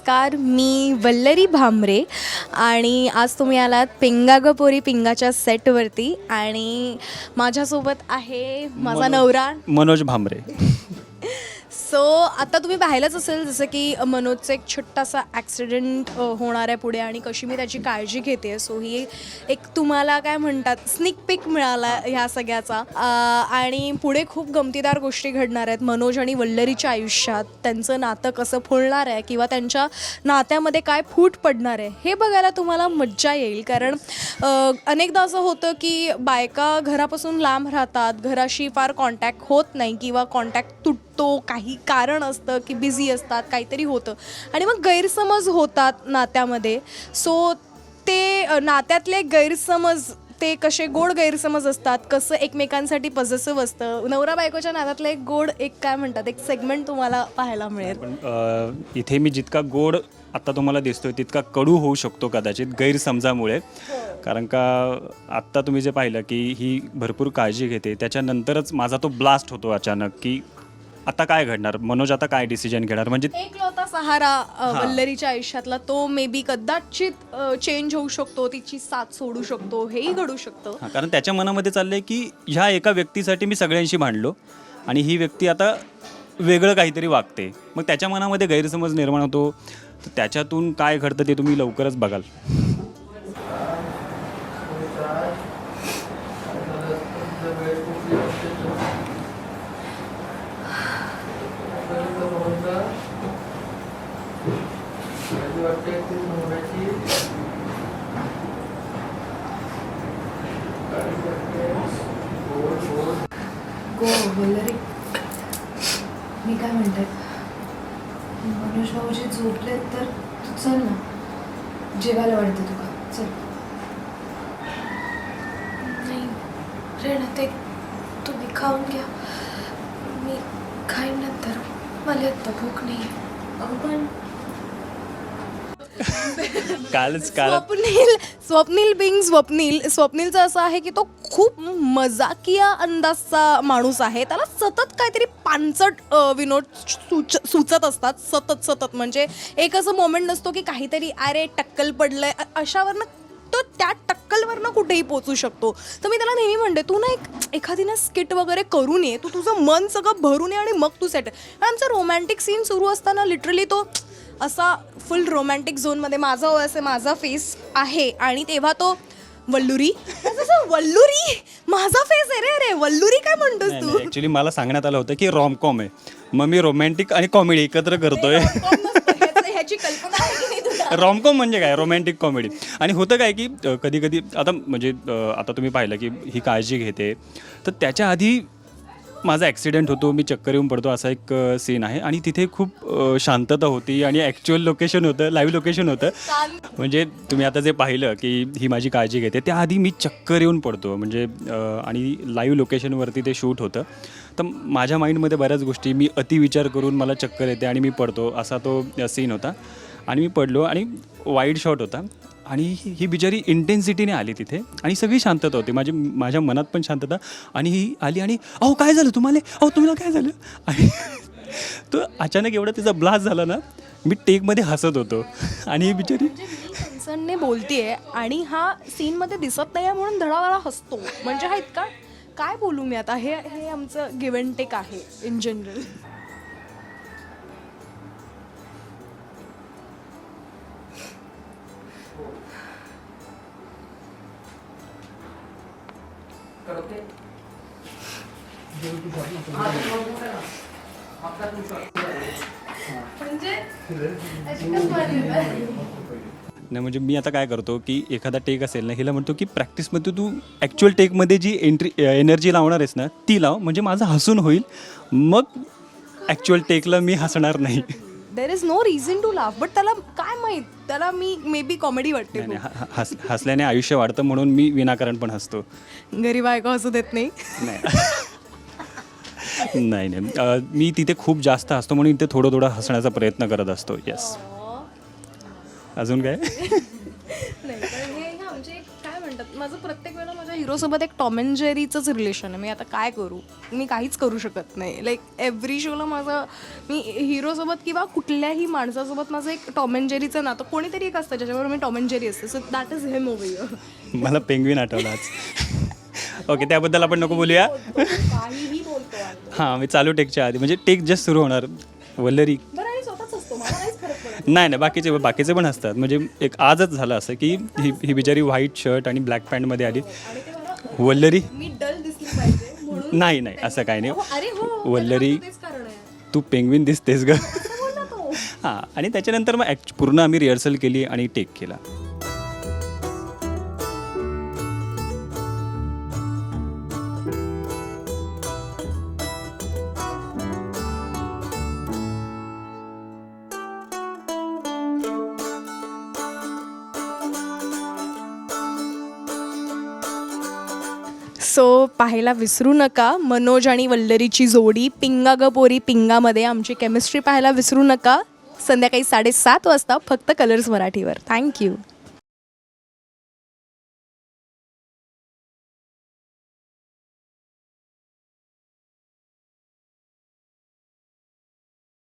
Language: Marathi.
नमस्कार मी वल्लरी भामरे आणि आज तुम्ही आलात पिंगागपोरी पिंगाच्या सेटवरती आणि माझ्यासोबत आहे माझा नवरा. मनोज भांबरे सो आता तुम्ही पाहिलंच असेल जसं की मनोजचं एक छोटासा ॲक्सिडेंट होणार आहे पुढे आणि कशी मी त्याची काळजी घेते. सो ही एक तुम्हाला काय म्हणतात स्निक पिक मिळाला ह्या सगळ्याचा. आणि पुढे खूप गमतीदार गोष्टी घडणार आहेत. मनोज आणि वल्लरीच्या आयुष्यात त्यांचं नातं कसं फुलणार आहे किंवा त्यांच्या नात्यामध्ये काय फूट पडणार आहे हे बघायला तुम्हाला मज्जा येईल. कारण अनेकदा असं होतं की बायका घरापासून लांब राहतात. घराशी फार कॉन्टॅक्ट होत नाही किंवा कॉन्टॅक्ट तुट तुटतो काही कारण असतं की बिझी असतात काहीतरी होतं. आणि मग गैरसमज होतात नात्यामध्ये. सो ते नात्यातले गैरसमज ते कसे गोड गैरसमज असतात कसं एकमेकांसाठी पॉझिटिव्ह असतं. नवरा बायकोच्या नात्यातलं एक गोड एक काय म्हणतात एक सेगमेंट तुम्हाला पाहायला मिळेल. इथे मी जितका गोड आत्ता तुम्हाला दिसतोय तितका कडू होऊ शकतो कदाचित गैरसमजामुळे. कारण का आत्ता तुम्ही जे पाहिलं की ही भरपूर काळजी घेते त्याच्यानंतरच माझा तो ब्लास्ट होतो अचानक की आता काय घडणार? मनोज आता काय डिसिजन घेणार? म्हणजे एक लोता सहारा अ, वल्लरीच्या आयुष्यातला तो मे बी कदाचित चेंज होऊ शकतो तिची साथ सोडू शकतो हेही घडू शकतं. हां कारण त्याच्या मनामध्ये चाललंय की ह्या एका व्यक्तीसाठी मी सगळ्यांशी भांडलो आणि ही व्यक्ती आता वेगळं काहीतरी वागते. मग त्याच्या मनामध्ये गैरसमज निर्माण होतो. तर त्याच्यातून काय घडतं ते तुम्ही लवकरच बघाल. गो वल्लरी मी काय म्हणते? मनोज भाऊजी झोपले तर तू चल ना. जेवायला वाटते तुका चल. नाही रेणा ते तुम्ही खाऊन घ्या. मी खाईन नंतर. मला आत्ता भूक नाही. अगं पण कालच काल स्वप्नील स्वप्नील बिंग स्वप्नील. स्वप्नीलचं असं आहे की तो खूप मजाकिया अंदाजचा माणूस आहे. त्याला सतत काहीतरी पानसट अ, विनोद सुच सुचत असतात. सतत सतत. म्हणजे एक असं मोमेंट नसतो की काहीतरी अरे टक्कल पडलंय. अ- अशावरनं तो त्या टक्कलवरनं कुठेही पोचू शकतो. तर मी त्याला नेहमी म्हणते तू ना एक एखादी ना स्किट वगैरे करून ये. तू तुझं मन सगळं भरून ये आणि मग तू सेट आमचा रोमॅन्टिक सीन सुरू असताना लिटरली तो असा फुल रोमॅन्टिक झोनमध्ये माझा असे माझा फेस आहे. आणि तेव्हा तो वल्लुरी? असं वल्लुरी? माझा फेस आहे रे अरे वल्लुरी काय म्हणतोस तू? ॲक्च्युली मला सांगण्यात आलं होतं की रॉमकॉम आहे. मग मी रोमॅन्टिक आणि कॉमेडी एकत्र करतोय. ह्याचं- ह्याची कल्पना आहे की नाही तुला? रॉमकॉम म्हणजे काय? रोमॅन्टिक कॉमेडी आणि होतं काय की कधी कधी आता म्हणजे अ, आता तुम्ही पाहिलं की ही काळजी घेते. तर त्याच्या आधी माझा ॲक्सिडेंट होतो मी चक्कर येऊन पडतो असा एक सीन आहे. आणि तिथे खूप शांतता होती आणि ॲक्च्युअल लोकेशन होतं लाईव्ह लोकेशन होतं. म्हणजे तुम्ही आता जे पाहिलं की ही माझी काळजी घेते त्याआधी मी चक्कर येऊन पडतो. म्हणजे आणि लाईव्ह लोकेशनवरती ते शूट होतं. तर माझ्या माइंडमध्ये बऱ्याच गोष्टी मी अतिविचार करून मला चक्कर येते आणि मी पडतो असा तो सीन होता. आणि मी पडलो आणि वाईड शॉट होता. आणि ही ही बिचारी इंटेन्सिटीने आली तिथे. आणि सगळी शांतता होती. माझी माझ्या मनात पण शांतता. आणि ही आली आणि अहो काय झालं तुम्हाला? अहो तुम्हाला काय झालं? आणि तो अचानक एवढा तिचा ब्लास्ट झाला ना मी टेकमध्ये हसत होतो. आणि ही बिचारी म्हणजे कन्सर्नने बोलतीये आणि हा सीनमध्ये दिसत नाही म्हणून धडावाला हसतो. म्हणजे हा इतका काय बोलू मी आता? हे हे आमचं गिव्ह टेक आहे इन जनरल नाही म्हणजे मी आता काय करतो की एखादा टेक असेल ना हिला म्हणतो की प्रॅक्टिसमध्ये तू ॲक्च्युअल टेकमध्ये जी एंट्री एनर्जी लावणार आहेस ना ती लाव. म्हणजे माझं हसून होईल. मग ॲक्च्युअल टेकला मी हसणार नाही. There is no reason to laugh but त्याला काय माहीत? त्याला मी मे बी कॉमेडी वाटते नाही नाही ह- हस हसल्याने आयुष्य वाढतं म्हणून मी विनाकारण पण हसतो. गरीब बायको हसू देत नाही. नाही. नाही नाही. अ, मी तिथे खूप जास्त हसतो म्हणून इथे थोडं थोडं हसण्याचा प्रयत्न करत असतो. येस अजून काय? माझं प्रत्येक वेळेला माझ्या हिरोसोबत एक टॉम अँड जेरीचंच रिलेशन आहे. मी आता काय करू? मी काहीच करू शकत नाही. लाईक एव्हरी शोला माझं मी हिरोसोबत किंवा कुठल्याही माणसासोबत माझं एक टॉम अँड जेरीचं नातं कोणीतरी एक असतं ज्याच्याबरोबर मी टॉम अँड जेरी असते. So that is hem over मला पेंग्विन आठवलं आज. ओके त्याबद्दल आपण नको बोलूया. काहीही बोलतो. हां मी चालू टेकच्या आधी. म्हणजे टेक जस्ट सुरू होणार. वल्लरी. नाही नाही बाकीचे बाकीचे पण असतात म्हणजे एक आजच झालं असं की ही ही बिचारी व्हाईट शर्ट आणि ब्लॅक पॅन्टमध्ये आली. वल्लरी? नाही नाही असं काही नाही. अरे हो वल्लरी तू पेंग्विन दिसतेस ग. हां आणि त्याच्यानंतर मग ॲक्च पूर्ण आम्ही रिहर्सल केली आणि टेक केला. सो पाहायला विसरू नका. मनोज आणि वल्लरीची जोडी पिंगा ग पोरी पिंगामध्ये आमची केमिस्ट्री पाहायला विसरू नका. संध्याकाळी साडेसात वाजता फक्त कलर्स मराठीवर. थँक्यू